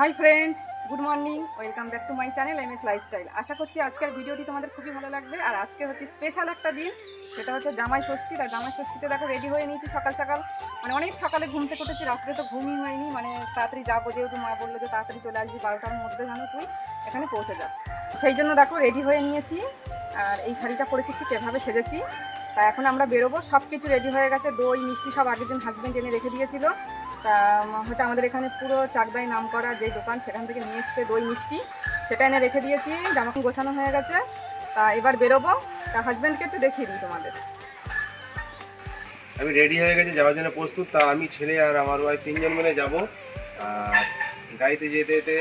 Hi friend good morning welcome back to my channel M S lifestyle আশা করছি আজকের ভিডিওটি তোমাদের খুবই ভালো লাগবে। আর আজকে হচ্ছে স্পেশাল একটা দিন, সেটা হচ্ছে জামাই ষষ্ঠী। আর জামাই ষষ্ঠীতে দেখো রেডি হয়ে নিয়েছি সকাল সকাল। মানে অনেক সকালে ঘুম থেকে রাত্রে তো ঘুমই হয়নি। মানে তাড়াতাড়ি যাব, যেহেতু মা বলল যে তাড়াতাড়ি চলে আসবি, বারোটার মধ্যে যেন তুই, এখানে পৌঁছে যাস সেই জন্য দেখো রেডি হয়ে নিয়েছি। আর এই শাড়িটা পরেছি, ঠিক এভাবে সেজেছি। তা এখন আমরা বেরোবো সব কিছু রেডি হয়ে গেছে। দই, মিষ্টি সব আগের দিন হাজব্যান্ড এনে রেখে দিয়েছিল। তা হচ্ছে আমাদের এখানে পুরো চাকদাই নাম করা যে দোকান, সেখান থেকে নিয়ে এসছে দই মিষ্টি। সেটা এনে রেখে দিয়েছি জামাখন গোছানো হয়ে গেছে। তা, এবার বেরোবো। তা হাজব্যান্ডকে একটু দেখিয়ে দিই তোমাদের। আমি রেডি হয়ে গেছি, যাওয়ার জন্য প্রস্তুত। তা, আমি ছেলে আর আমার ওয়াইফ তিনজন মিলে যাব। গাড়িতে যেতে যেতে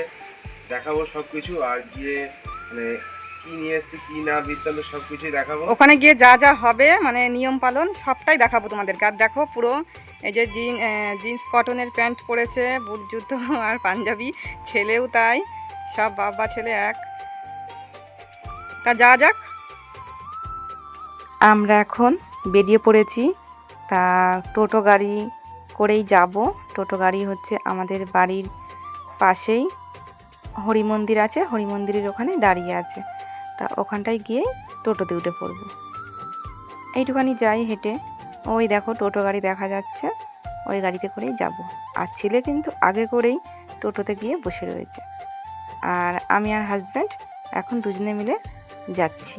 দেখাবো সব কিছু আর গিয়ে মানে কি নিয়ে এসেছি কি না বৃত্তান্ত সব কিছুই দেখাবো। ওখানে গিয়ে যা যা হবে মানে নিয়ম পালন সবটাই দেখাবো তোমাদেরকে। আর দেখো পুরো এই যে জিন জিন্স কটনের প্যান্ট পরেছে বুট জুতো আর পাঞ্জাবি ছেলেও তাই সব বাবা ছেলে এক। তা যা যাক। আমরা এখন বেরিয়ে পড়েছি। তা টোটো গাড়ি করেই যাব। টোটো গাড়ি হচ্ছে আমাদের বাড়ির পাশেই। হরি মন্দির আছে হরি মন্দিরের ওখানে দাঁড়িয়ে আছে। তা ওখানটায় গিয়ে টোটোতে উঠে পড়ব। এইটুখানি যাই হেঁটে। ওই দেখো টোটো গাড়ি দেখা যাচ্ছে, ওই গাড়িতে করেই যাব। আর ছেলে কিন্তু আগে করেই টোটোতে গিয়ে বসে রয়েছে। আর আমি আর হাজব্যান্ড এখন দুজনে মিলে যাচ্ছি।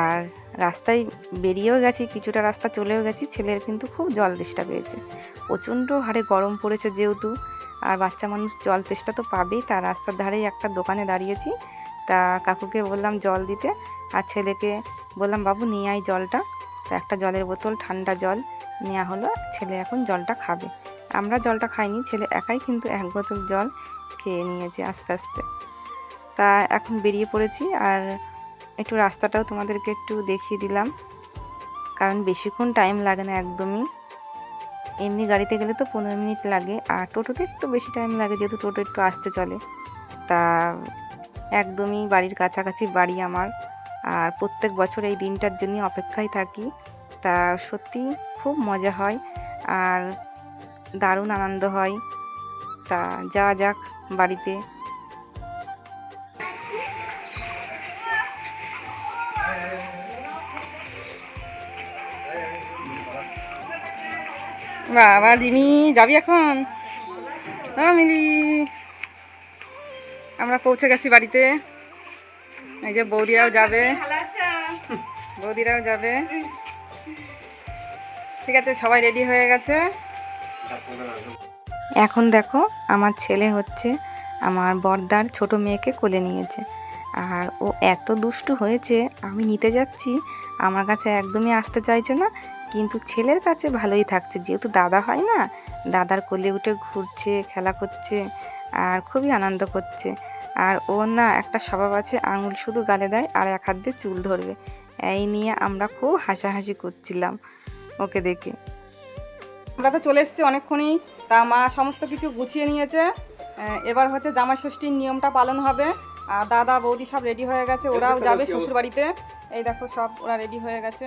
আর রাস্তায় বেরিয়েও গেছি, কিছুটা রাস্তা চলেও গেছি, ছেলের কিন্তু খুব জল তেষ্টা পেয়েছে। প্রচণ্ড হারে গরম পড়েছে যেহেতু, আর বাচ্চা মানুষ জল তেষ্টা তো পাবেই। তার রাস্তার ধারেই একটা দোকানে দাঁড়িয়েছি তা কাকুকে বললাম জল দিতে আর ছেলেকে বললাম, বাবু, নিয়ে আয় জলটা। তো একটা জলের বোতল, ঠান্ডা জল নেওয়া হলো, ছেলে এখন জলটা খাবে। আমরা জলটা খাইনি, ছেলে একাই কিন্তু এক বোতল জল খেয়ে নিয়েছে আস্তে আস্তে। তা এখন বেরিয়ে পড়েছি আর একটু রাস্তাটাও তোমাদেরকে একটু দেখিয়ে দিলাম। কারণ বেশিক্ষণ টাইম লাগে না একদমই। এমনি গাড়িতে গেলে তো পনেরো মিনিট লাগে আর টোটোতে একটু বেশি টাইম লাগে, যেহেতু টোটো একটু আসতে চলে। তা একদমই বাড়ির কাছাকাছি বাড়ি আমার। আর প্রত্যেক বছর এই দিনটার জন্য অপেক্ষায় থাকি। তা সত্যি খুব মজা হয় আর দারুণ আনন্দ হয়। তা যাওয়া যাক বাড়িতে। বাবা রিমি যাবি এখন? ও মিলি। আমরা পৌঁছে গেছি বাড়িতে। এই যে বৌদিরাও যাবে। বৌদিরাও যাবে। ঠিক আছে, সবাই রেডি হয়ে গেছে। এখন দেখো, আমার ছেলে হচ্ছে আমার বর্দার ছোট মেয়েকে কোলে নিয়েছে। আর ও এত দুষ্টু হয়েছে, আমি নিতে যাচ্ছি, আমার কাছে একদমই আসতে চাইছে না। কিন্তু ছেলের কাছে ভালোই থাকছে, যেহেতু দাদা হয় না, দাদার কোলে উঠে ঘুরছে, খেলা করছে আর খুবই আনন্দ করছে। আর ও না একটা স্বভাব আছে আঙুল শুধু গালে দেয় আর এক হাত দিয়ে চুল ধরবে। এই নিয়ে আমরা খুব হাসাহাসি করছিলাম ওকে দেখে। আমরা তো চলে এসেছি অনেকক্ষণই তা মা সমস্ত কিছু গুছিয়ে নিয়েছে। এবার হচ্ছে জামাই ষষ্ঠীর নিয়মটা পালন হবে। আর দাদা বৌদি সব রেডি হয়ে গেছে ওরাও যাবে শ্বশুর বাড়িতে এই দেখো সব ওরা রেডি হয়ে গেছে।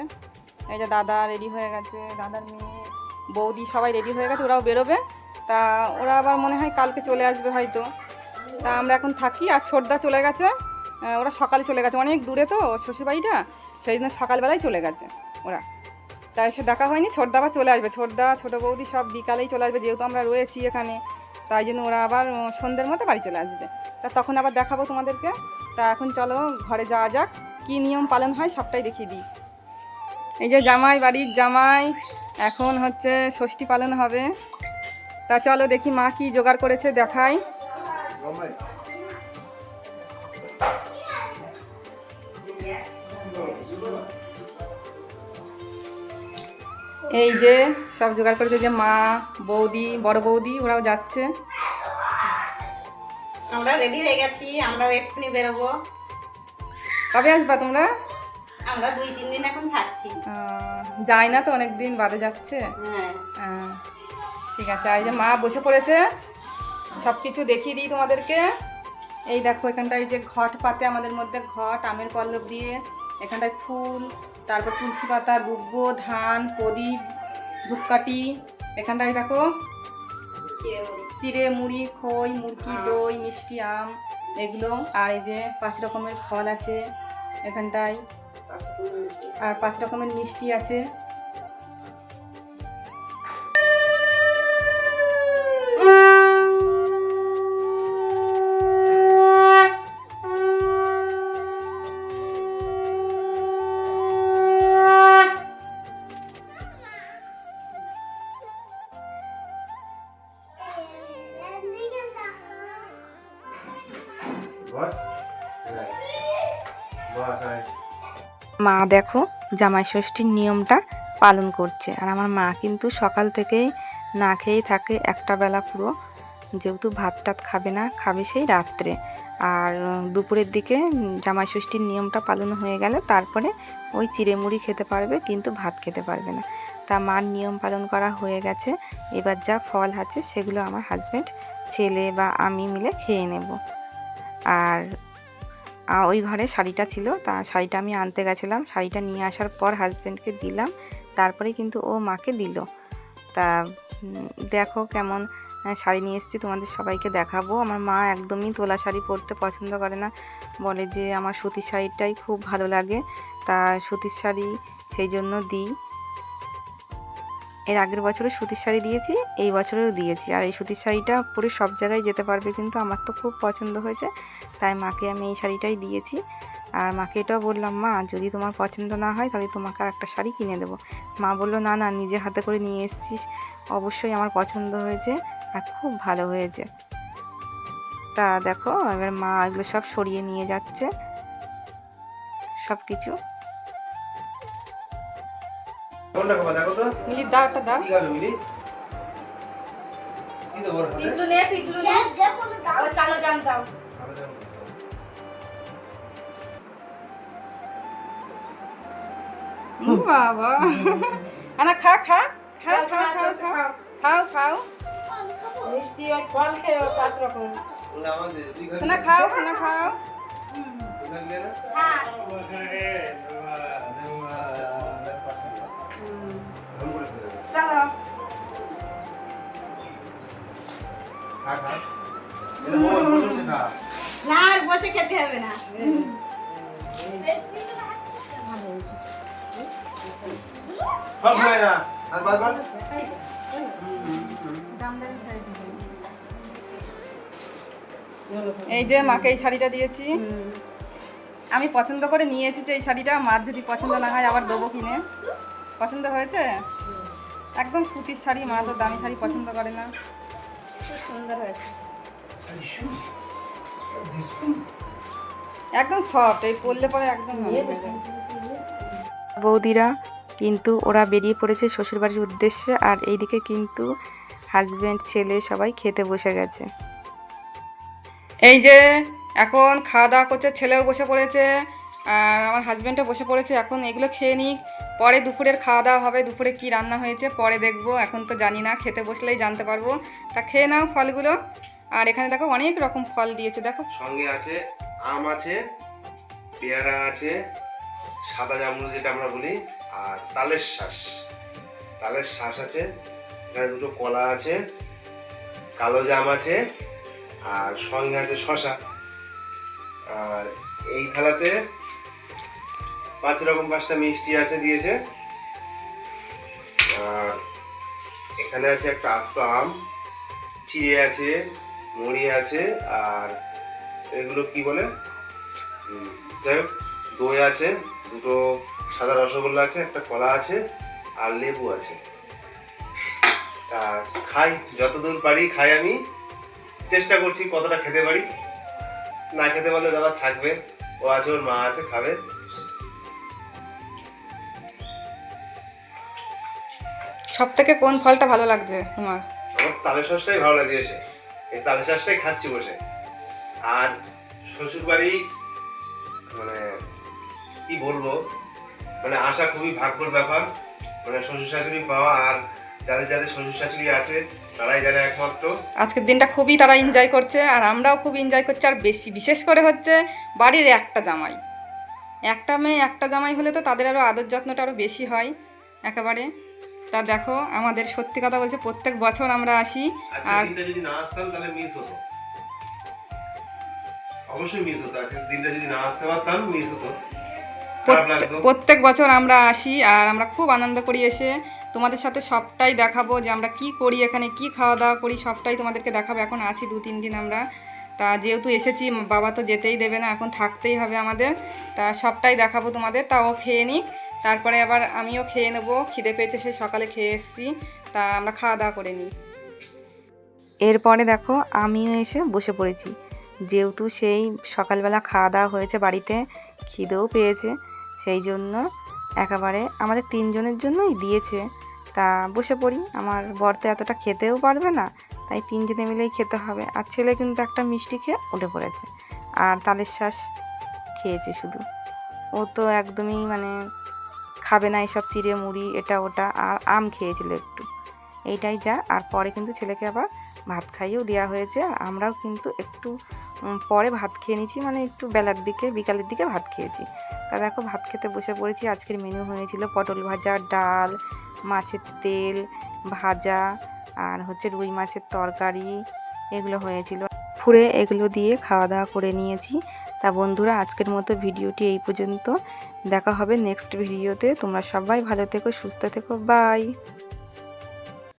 এই যে দাদা রেডি হয়ে গেছে দাদার মেয়ে বৌদি সবাই রেডি হয়ে গেছে ওরাও বেরোবে। তা ওরা আবার মনে হয় কালকে চলে আসবে হয়তো। তা আমরা এখন থাকি আর ছোটদা চলে গেছে। ওরা সকালে চলে গেছে। অনেক দূরে তো শ্বশুর বাড়িটা সেই জন্য সকালবেলায় চলে গেছে ওরা। তা এসে দেখা হয়নি, ছোটদা আবার চলে আসবে। ছোটদা, ছোটো বৌদি সব বিকালেই চলে আসবে, যেহেতু আমরা রয়েছি এখানে। তাই জন্য ওরা আবার সন্ধ্যের মতো বাড়ি চলে আসবে। তা তখন আবার দেখাবো তোমাদেরকে। তা এখন চলো ঘরে যাওয়া যাক। কী নিয়ম পালন হয় সবটাই দেখিয়ে দিই। এই যে জামাই বাড়ির জামাই। এখন হচ্ছে ষষ্ঠী পালন হবে। তা চলো দেখি মা কি জোগাড় করেছে দেখাই। এই যে সব জোগাড় করেছে যে মা বৌদি বড় বৌদি ওরাও যাচ্ছে। আমরা রেডি হয়ে গেছি আমরাও এক্ষুনি বেরোবো। কবে আসবা তোমরা? আমরা দুই তিন দিন এখন থাকছি। যাই না তো অনেক দিন বাদে যাচ্ছে? হ্যাঁ। ঠিক আছে আর এই যে মা বসে পড়েছে সব কিছু দেখিয়ে দিই তোমাদেরকে। এই দেখো এখানটায় যে ঘট পাতে আমাদের মধ্যে ঘট আমের পল্লব দিয়ে এখানটায় ফুল তারপর তুলসী পাতা দুব্ব ধান প্রদীপ ধূপকাঠি এখানটায় দেখো চিড়ে মুড়ি খই মুরগি দই মিষ্টি আম এগুলো আর এই যে পাঁচ রকমের ফল আছে এখানটায়। আর পাঁচ রকমের মিষ্টি আছে। মা দেখো জামাই ষষ্ঠীর নিয়মটা পালন করছে। আর আমার মা কিন্তু সকাল থেকেই না খেয়েই থাকে একটা বেলা পুরো। যেহেতু ভাত টাত খাবে না, খাবে সেই রাত্রে। আর দুপুরের দিকে জামাই ষষ্ঠীর নিয়মটা পালন হয়ে গেলে তারপরে ওই চিড়ে মুড়ি খেতে পারবে, কিন্তু ভাত খেতে পারবে না। তা মার নিয়ম পালন করা হয়ে গেছে। এবার যা ফল আছে সেগুলো আমার হাজব্যান্ড ছেলে বা আমি মিলে খেয়ে নেব। আর ওই ঘরে শাড়িটা ছিল। তা শাড়িটা আমি আনতে গেছিলাম। শাড়িটা নিয়ে আসার পর হাজব্যান্ডকে দিলাম। তারপরে কিন্তু ও মাকে দিল। তা দেখো কেমন শাড়ি নিয়ে এসেছি, তোমাদের সবাইকে দেখাবো। আমার মা একদমই তোলা শাড়ি পরতে পছন্দ করে না। বলে যে আমার সুতির শাড়িটাই খুব ভালো লাগে। তা সুতির শাড়ি সেই জন্য দিই। এর আগের বছরে সুতির শাড়ি দিয়েছি, এই বছরেও দিয়েছি। আর এই সুতির শাড়িটা পরে সব জায়গায় যেতে পারবে কিন্তু আমার তো খুব পছন্দ হয়েছে, তাই মাকে আমি এই শাড়িটাই দিয়েছি। আর মাকে এটাও বললাম, মা, যদি তোমার পছন্দ না হয় তাহলে তোমাকে আর একটা শাড়ি কিনে দেবো। মা বলল, না না, নিজে হাতে করে নিয়ে এসেছিস, অবশ্যই আমার পছন্দ হয়েছে আর খুব ভালো হয়েছে। তা দেখো, এবার মা এগুলো সব সরিয়ে নিয়ে যাচ্ছে সব কিছু কোনটা খাবা? দেখো তো। মিলির দাও একটা দাও। কি খাবে মিলি? কি দেবো পিকলু নে পিকলু নে। ওই কালো জাম দাও। জানো। ও বাবা। আনা খা খা খা খা খাও খাও খাও। খাও। মিষ্টি ওই ফল খেয়ে পাঁচ রকম। সোনা খাও সোনা খাও। হ্যাঁ। এই যে মাকে এই শাড়িটা দিয়েছি। আমি পছন্দ করে নিয়ে এসেছি এই শাড়িটা। মার যদি পছন্দ না হয়, আবার দেবো কিনে। পছন্দ হয়েছে? একদম সুতির শাড়ি, মা তো দামি শাড়ি পছন্দ করে না। খুব সুন্দর হয়েছে। একদম সফট এই পরলে পরে একদম হয়ে বৌদিরা কিন্তু ওরা বেরিয়ে পড়েছে শ্বশুরবাড়ির উদ্দেশ্যে আর এইদিকে কিন্তু হাজব্যান্ড ছেলে সবাই খেতে বসে গেছে। এই যে এখন খাওয়া দাওয়া করছে ছেলেও বসে পড়েছে আর আমার হাজব্যান্ডও বসে পড়েছে এখন এগুলো খেয়ে নিক। পরে দুপুরের খাওয়া দাওয়া হবে, দুপুরে কি রান্না হয়েছে পরে দেখব। এখন তো জানি না, খেতে বসলেই জানতে পারব। তা খেয়ে নাও ফলগুলো। আর এখানে দেখো অনেক রকম ফল দিয়েছে, দেখো। সঙ্গে আছে আম আছে, পেয়ারা আছে, সাদা জামরুল যেটা আমরা বলি, আর তালের শ্বাস তালের শ্বাস আছে, এখানে দুটো কলা আছে, কালো জাম আছে, আর সঙ্গে আছে শশা আর এই থালাতে পাঁচ রকম পাঁচটা মিষ্টি আছে দিয়েছে। আর এখানে আছে একটা আস্ত আম, চিড়ে আছে, মুড়ি আছে, আর এগুলো কি বলে? যাই হোক, দই আছে, দুটো সাদা রসগোল্লা আছে, একটা কলা আছে, আর লেবু আছে। আর খাই, যতদূর পারি খাই আমি। চেষ্টা করছি কতটা খেতে পারি। না খেতে পারলে দাদা থাকবে, ও আছে, ওর মা আছে, খাবে। সব থেকে কোন ফলটা ভালো লাগছে তোমার? আমার তালের শ্বাসটাই ভালো লাগিয়েছে। এই তালের শ্বাসটাই খাচ্ছি বসে। আর শ্বশুর বাড়ি মানে কি বলব? মানে আসা খুবই ভাগ্যর ব্যাপার। মানে শ্বশুর শাশুড়ি পাওয়া আর যাদের যাদের শ্বশুর শাশুড়ি আছে তারাই জানে একমাত্র। আজকের দিনটা খুবই তারা এনজয় করছে আর আমরাও খুব এনজয় করছি। আর বেশি বিশেষ করে হচ্ছে বাড়ির একটা জামাই। একটা মেয়ে একটা জামাই হলে তো তাদের আরও আদর যত্নটা আরও বেশি হয় একেবারে। তা দেখো আমাদের সত্যি কথা বলছে প্রত্যেক বছর আমরা আসি আর দিনটা যদি না আসতাম তাহলে মিস হতো। অবশ্যই মিস হতো আজকে দিনটা যদি না আসতে পারতাম মিস হতো। প্রত্যেক বছর আমরা আসি আর আমরা খুব আনন্দ করি এসে। তোমাদের সাথে সবটাই দেখাবো যে আমরা কি করি এখানে কি খাওয়া দাওয়া করি সবটাই তোমাদেরকে দেখাবো। এখন আছি দু তিন দিন আমরা। তা যেহেতু এসেছি বাবা তো যেতেই দেবে না এখন থাকতেই হবে আমাদের। তা সবটাই দেখাবো তোমাদের। তা ও খেয়ে নিক। তারপরে আবার আমিও খেয়ে নেব, খিদে পেয়েছে সেই সকালে খেয়ে এসেছি, তা আমরা খাওয়া দাওয়া করে নিই। এরপরে দেখো, আমিও এসে বসে পড়েছি। যেহেতু সেই সকালবেলা খাওয়া দাওয়া হয়েছে বাড়িতে, খিদেও পেয়েছে, সেই জন্য একেবারে আমাদের তিনজনের জন্যই দিয়েছে। তা বসে পড়ি, আমার বর তো এতটা খেতেও পারবে না, তাই তিনজনে মিলেই খেতে হবে। আর ছেলে কিন্তু একটা মিষ্টি খেয়ে উঠে পড়েছে, আর তালের শ্বাস খেয়েছে শুধু। ও তো একদমই মানে খাবে না এসব চিড়ে মুড়ি, এটা ওটা, আর আম খেয়েছিল একটু। এইটাই যা, আর পরে কিন্তু ছেলেকে আবার ভাত খাইয়েও দেওয়া হয়েছে আমরাও কিন্তু একটু পরে ভাত খেয়ে নিয়েছি মানে একটু বেলার দিকে, বিকালের দিকে ভাত খেয়েছি। তা দেখো, ভাত খেতে বসে পড়েছি, আজকের মেনু হয়েছিল পটল ভাজা, ডাল, মাছের তেল, ভাজা, আর হচ্ছে রুই মাছের তরকারি, এগুলো হয়েছিল। ফুরে এগুলো দিয়ে খাওয়া দাওয়া করে নিয়েছি। তা বন্ধুরা, আজকের মতো ভিডিওটি এই পর্যন্ত। দেখা হবে নেক্সট ভিডিওতে। তোমরা সবাই ভালো থেকো সুস্থ থেকো বাই